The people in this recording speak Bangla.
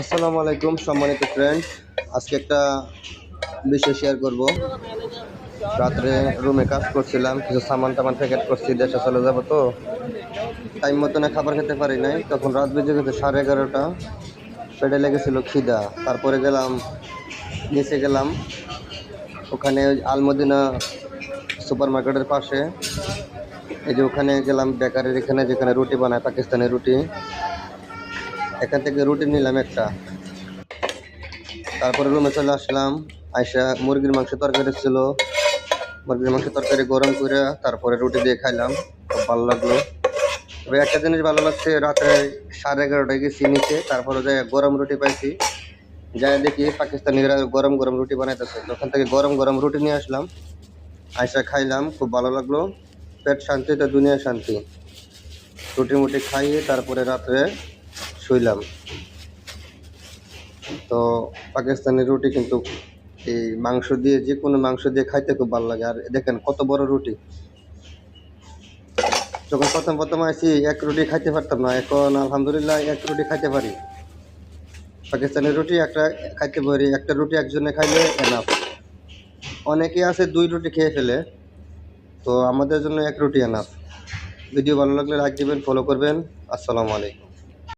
আসসালামু আলাইকুম, সম্মানিত ফ্রেন্ড আজকে একটা বিষয় শেয়ার করব। রাত্রে রুমে কাজ করছিলাম, কিছু সামান টামান প্যাকেট করছি, দেশে চলে যাব তো। টাইম মতো না খাবার খেতে পারি নাই। তখন রাত বেজে গেছে সাড়ে এগারোটা। পেটে লেগেছিল খিদা। তারপরে গেলাম, নিচে গেলাম। ওখানে আলমদিনা সুপার মার্কেটের পাশে। এই যে ওখানে গেলাম, বেকারের এখানে যেখানে রুটি বানায়, পাকিস্তানি রুটি। এখান থেকে রুটি নিলাম একটা। তারপরে রুমে চলে আসলাম, আইসা মুরগির মাংস তরকারি ছিল। মুরগির মাংস তরকারি গরম করে তারপরে রুটি দিয়ে খাইলাম, খুব ভালো লাগল। তবে একটা জিনিস ভালো লাগছে, রাতে সাড়ে এগারোটায় গেছি নিচে, তারপরে যাই গরম রুটি পাইছি। যাই দেখি পাকিস্তানিরা গরম গরম রুটি বানাইতেছে। ওখান থেকে গরম গরম রুটি নিয়ে আসলাম, আইসা খাইলাম, খুব ভালো লাগল। পেট শান্তি, তো দুনিয়া শান্তি। রুটি মুটি খাইয়ে তারপরে রাত্রে শুইলাম। তো পাকিস্তানি রুটি কিন্তু এই মাংস দিয়ে যে কোনো মাংস দিয়ে খাইতে খুব ভালো লাগে। আর দেখেন কত বড় রুটি। যখন প্রথম প্রথম আসি এক রুটি খাইতে পারতাম না। এখন আলহামদুলিল্লাহ এক রুটি খাইতে পারি। পাকিস্তানি রুটি একটা খাইতে পারি, একটা রুটি একজনে খাইলে এনাফ অনেকে আছে দুই রুটি খেয়ে ফেলে, তো আমাদের জন্য এক রুটি এনাফ ভিডিও ভালো লাগলে লাইক দিবেন ফলো করবেন। আসসালামু আলাইকুম।